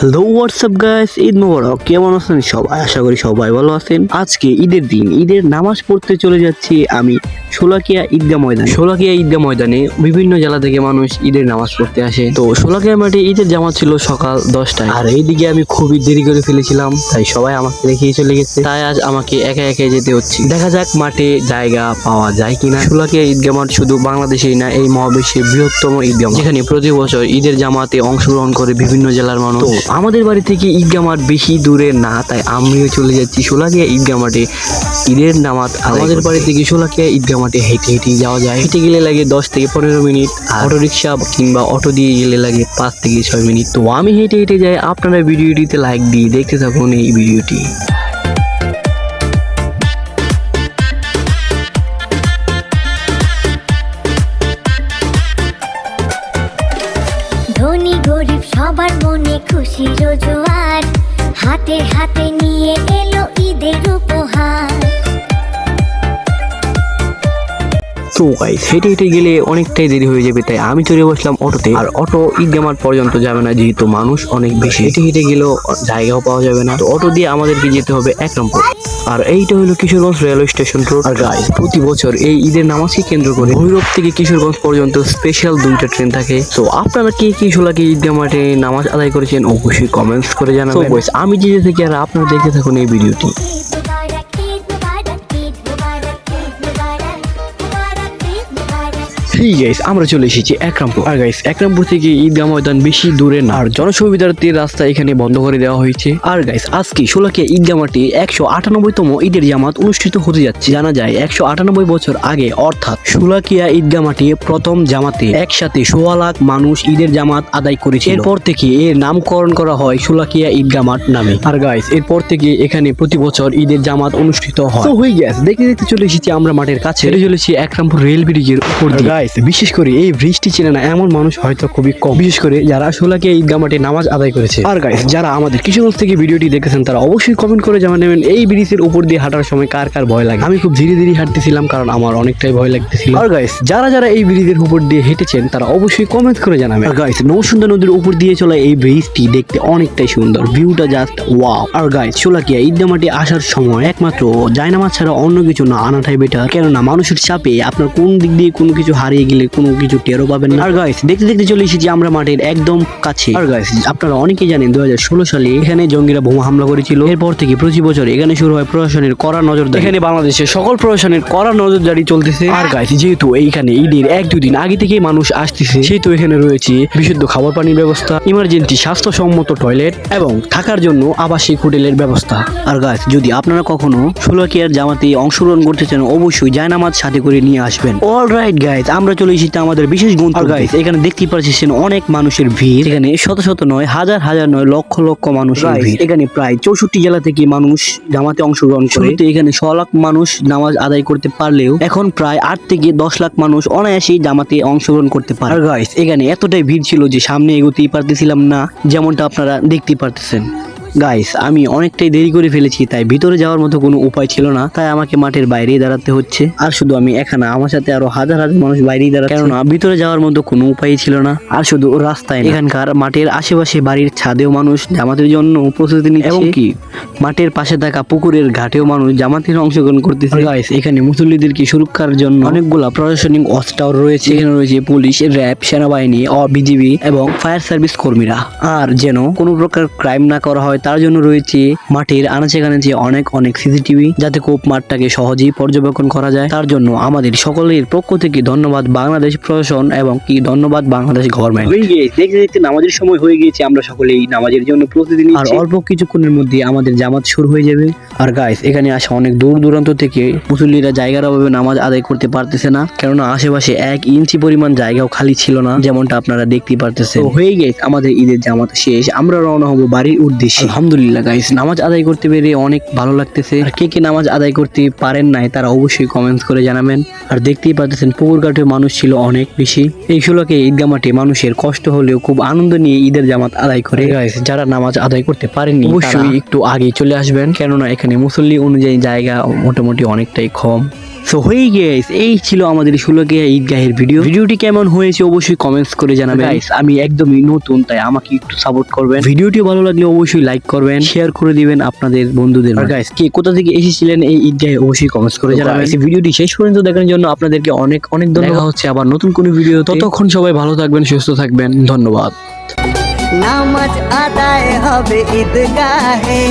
Hello WhatsApp guys Eid Mubarak. কেমন আছেন সবাই? আশা করি সবাই ভালো আছেন। আজকে ঈদের দিন। ঈদের নামাজ পড়তে চলে যাচ্ছি আমি সোলাকিয়া ঈদগাহ ময়দান। সোলাকিয়া ঈদগাহ ময়দানে বিভিন্ন জেলা থেকে মানুষ ঈদের নামাজ পড়তে আসে। তো সোলাকিয়া মাঠে ঈদের জামাত ছিল সকাল দশটায়। আর এইদিকে আমি খুবই দেরি করে ফেলেছিলাম তাই সবাই আমাকে রেখেই চলে গেছে। তাই আজ আমাকে একা একা যেতে হচ্ছে। দেখা যাক মাঠে জায়গা পাওয়া যায় কিনা। সোলাকিয়া ঈদগাহ মাঠ শুধু বাংলাদেশেই না এই মহাবিশ্বের বৃহত্তম ঈদগাহ মাঠ, যেখানে প্রতি বছর ঈদের জামাতে অংশগ্রহণ করে বিভিন্ন জেলার মানুষ। আমাদের বাড়ি থেকে ঈদগাহ মাঠ বেশি দূরে না তাই আমিও চলে যাচ্ছি সোলাকিয়া ঈদগা মাঠে। ঈদের নামাজ আমাদের বাড়ি থেকে সোলাকিয়া ঈদগা মাঠে হেঁটে হেঁটে যাওয়া যায়। হেঁটে গেলে লাগে দশ থেকে পনেরো মিনিট। আর অটো রিক্সা কিংবা অটো দিয়ে গেলে লাগে পাঁচ থেকে ছয় মিনিট। তো আমি হেঁটে হেঁটে যাই। আপনারা ভিডিওটিতে লাইক দিয়ে দেখতে থাকুন এই ভিডিওটি। খুশির জোয়ার হাতে হাতে নিয়ে এলো ঈদের উপহার। তো গাইস হেঁটে হেঁটে গেলে অনেকটাই দেরি হয়ে যাবে, তাই আমি চলে বসলাম অটোতে। আর অটো ঈদগাহ মাঠ পর্যন্ত যাবে না, যেহেতু মানুষ অনেক বেশি। হেঁটে হেঁটে গেলেও জায়গাও পাওয়া যাবে না। তো অটো দিয়ে আমাদেরকে যেতে হবে এক নম্বর। আর এইটা হলো কিশোরগঞ্জ রেলওয়ে স্টেশন রোড। আর গাইস প্রতি বছর এই ঈদের নামাজকে কেন্দ্র করে ভৈরব থেকে কিশোরগঞ্জ পর্যন্ত স্পেশাল দুইটা ট্রেন থাকে। তো আপনারা কে কি সোলাকে ঈদগাহ মাঠে নামাজ আদায় করেছেন, অবশ্যই কমেন্টস করে জানাবেন। আমি যেতে থেকে আর আপনারা দেখতে থাকুন এই ভিডিওটি। মুবারক গাইস আমরা চলে এসেছি একরামপুর। আর গাইস একরামপুর থেকে ঈদগাহ ময়দান বেশি দূরে না। আর জনসুবিধার্থে রাস্তা এখানে বন্ধ করে দেওয়া হয়েছে। আর গাইস আজকে সোলাকিয়া ঈদগাহ মাঠে একশো আটানব্বইতম ঈদের জামাত অনুষ্ঠিত হতে যাচ্ছে। জানা যায়, একশো আটানব্বই বছর আগে, অর্থাৎ সোলাকিয়া ঈদগাহ মাঠে প্রথম জামাতে একসাথে সোয়া লাখ মানুষ ঈদের জামাত আদায় করেছে এরপর থেকে এর নামকরণ করা হয় সোলাকিয়া ঈদগাহ মাঠ নামে। আর গাইস এরপর থেকে এখানে প্রতি বছর ঈদের জামাত অনুষ্ঠিত হয়। হয়ে গেছে দেখতে দেখতে চলে এসেছি আমরা মাঠের কাছে। হেঁটে চলেছি একরামপুর রেল ব্রিজের উপর দিয়ে। গাইস বিশেষ করে এই ব্রিজটি চেনে না, এমন মানুষ হয়তো খুবই কম। বিশেষ করে যারা সোলাকে ঈদগাহ মাঠে নামাজ আদায় করেছে। আর গাইস যারা আমাদের কিশোরগঞ্জ থেকে ভিডিওটি দেখেছেন, তারা অবশ্যই কমেন্ট করে জানা নেবেন, এই ব্রিজের উপর দিয়ে হাঁটার সময় কার কার ভয় লাগে? আমি খুব ধীরে ধীরে হাঁটতেছিলাম, কারণ আমার অনেকটাই ভয় লাগতেছিল। আর গাইস যারা যারা এই ব্রিজের উপর দিয়ে হেঁটেছেন, তারা অবশ্যই কমেন্ট করে জানাবেন। আর গাইস নৌসুন্দর নদীর উপর দিয়ে চলা এই ব্রিজটি দেখতে অনেকটাই সুন্দর। ভিউটা জাস্ট ওয়াও আর গাইস সোলাকিয়া ঈদগাহ মাঠে আসার সময় একমাত্র জায়নামাজ ছাড়া অন্য কিছু না, আনাটাই বেটার কেননা মানুষের চাপে আপনার কোন দিক দিয়ে কোনো কিছু হারিয়ে গেলে কোনো কিছু টেরও পাবেন না। আর গাইস দেখতে দেখতে চলে এসেছি আমরা মাঠের একদম কাছে। আর গাইস আপনারা অনেকেই জানেন দুই হাজার ষোলো সালে এখানে জঙ্গিরা বোমা হামলা করেছিল। এরপর থেকে প্রতি বছর এখানে শুরু হয় প্রশাসনের কড়া নজরদারি। এখানে বাংলাদেশের সকল প্রশাসনের কড়া নজরদারি চলতেছে। আর গাইস যেহেতু এইখানে ঈদের এক দুদিন আগে থেকেই মানুষ আসতেছে, সেহেতু এখানে রয়েছে বিশুদ্ধ খাবার পানির ব্যবস্থা ইমার্জেন্সি স্বাস্থ্যসম্মত টয়লেট এবং থাকার জন্য আবাসিক হোটেলের ব্যবস্থা। আর গাইস যদি আপনারা কখনো ষোলকিয়ার জামাতে অংশগ্রহণ করতে চান, অবশ্যই জায়নামাজ সাথে করে নিয়ে আসবেন। অল রাইট গাইস আমরা চলে এসেছি আমাদের বিশেষ গন্তব্য। গাইস এখানে দেখতে পাচ্ছেন অনেক মানুষের ভিড়। এখানে শত শত নয় হাজার হাজার নয় লক্ষ লক্ষ মানুষের ভিড়। এখানে প্রায় চৌষট্টি জেলা থেকে মানুষ জামাতে অংশগ্রহণ করে। এখানে ছ লাখ মানুষ নামাজ আদায় করতে পারলেও এখন প্রায় আট থেকে দশ লাখ মানুষ অনায়াসেই জামাতে অংশগ্রহণ করতে পারে। এখানে এতটাই ভিড় ছিল যে সামনে এগোতেই পারতেছিলাম না যেমনটা আপনারা দেখতেই পারতেছেন। গাইস আমি অনেকটাই দেরি করে ফেলেছি তাই ভিতরে যাওয়ার মতো কোনো উপায় ছিল না তাই আমাকে মাঠের বাইরেই দাঁড়াতে হচ্ছে। আর শুধু আমি এখানে আমার সাথে আরও হাজার হাজার মানুষ বাইরেই দাঁড়াচ্ছে। কেননা ভিতরে যাওয়ার মতো কোনো উপায় ছিল না। আর শুধু রাস্তায় এখানকার মাঠের আশেপাশে বাড়ির ছাদেও মানুষ জামাতের জন্য প্রস্তুতি নিচ্ছে। এবং কি? মাঠের পাশে থাকা পুকুরের ঘাটেও মানুষ জামাতের অংশগ্রহণ করতেছে। গাইস এখানে মুসল্লিদেরকে সুরক্ষার জন্য অনেকগুলা প্রশাসনিক অস্টার রয়েছে। এখানে রয়েছে পুলিশ র্যাব সেনাবাহিনী ও বিজিবি এবং ফায়ার সার্ভিস কর্মীরা। আর যেন কোনো প্রকার ক্রাইম না করা হয় তার জন্য রয়েছে মাঠের আনাচে কানাচে অনেক অনেক সিসিটিভি যাতে কোপ মাঠটাকে সহজেই পর্যবেক্ষণ করা যায়। তার জন্য আমাদের সকলের পক্ষ থেকে ধন্যবাদ বাংলাদেশ প্রশাসন এবং কি ধন্যবাদ বাংলাদেশ গভর্নমেন্ট দেখতে দেখতে নামাজের সময় হয়ে গিয়েছে আমরা সকলেই নামাজের জন্য প্রস্তুতি নিচ্ছি। আর অল্প কিছুক্ষণের মধ্যে আমাদের জামাত শুরু হয়ে যাবে। আর গাইস এখানে আসা অনেক দূর দূরান্ত থেকে মুসল্লিরা জায়গার অভাবে নামাজ আদায় করতে পারতেছে না। কেননা আশেপাশে এক ইঞ্চি পরিমাণ জায়গাও খালি ছিল না যেমনটা আপনারা দেখতেই পারতেছেন। হয়ে গেছে আমাদের ঈদের জামাত শেষ আমরা রওনা হব বাড়ির উদ্দেশ্যে। আলহামদুলিল্লাহ গাইস নামাজ আদায় করতে পেরে অনেক ভালো লাগতেছে। আর কে কে নামাজ আদায় করতে পারেন নাই তারা অবশ্যই কমেন্টস করে জানাবেন। আর দেখতেই পাচ্ছেন পুকুর ঘাটে মানুষ ছিল অনেক বেশি। এই শুলোকে ঈদগাহ মাঠে মানুষের কষ্ট হলেও খুব আনন্দ নিয়ে ঈদের জামাত আদায় করে। গাইস যারা নামাজ আদায় করতে পারেননি অবশ্যই একটু আগে চলে আসবেন। কেননা এখানে মুসল্লি অনুযায়ী জায়গা মোটামুটি অনেকটাই কম। সো হয়ে গেছে এই ছিল আমাদের ষোলোকিয়া ঈদগাহের ভিডিও ভিডিওটি কেমন হয়েছে অবশ্যই কমেন্টস করে জানাবেন। গাইস আমি একদমই নতুন তাই আমাকে একটু সাপোর্ট করবেন। ভিডিওটি ভালো লাগলে অবশ্যই লাইক করবেন শেয়ার করে দিবেন আপনাদের বন্ধুদের আর গাইস কে কোথা থেকে এসেছিলেন এই ঈদগাহে অবশ্যই কমেন্টস করে জানাবেন। এই ভিডিওটি শেষ পর্যন্ত দেখার জন্য আপনাদেরকে অনেক অনেক ধন্যবাদ। হচ্ছে আবার নতুন কোনো ভিডিও ততক্ষণ সবাই ভালো থাকবেন সুস্থ থাকবেন। ধন্যবাদ। নামাজ আদায় হবে ঈদগাহে।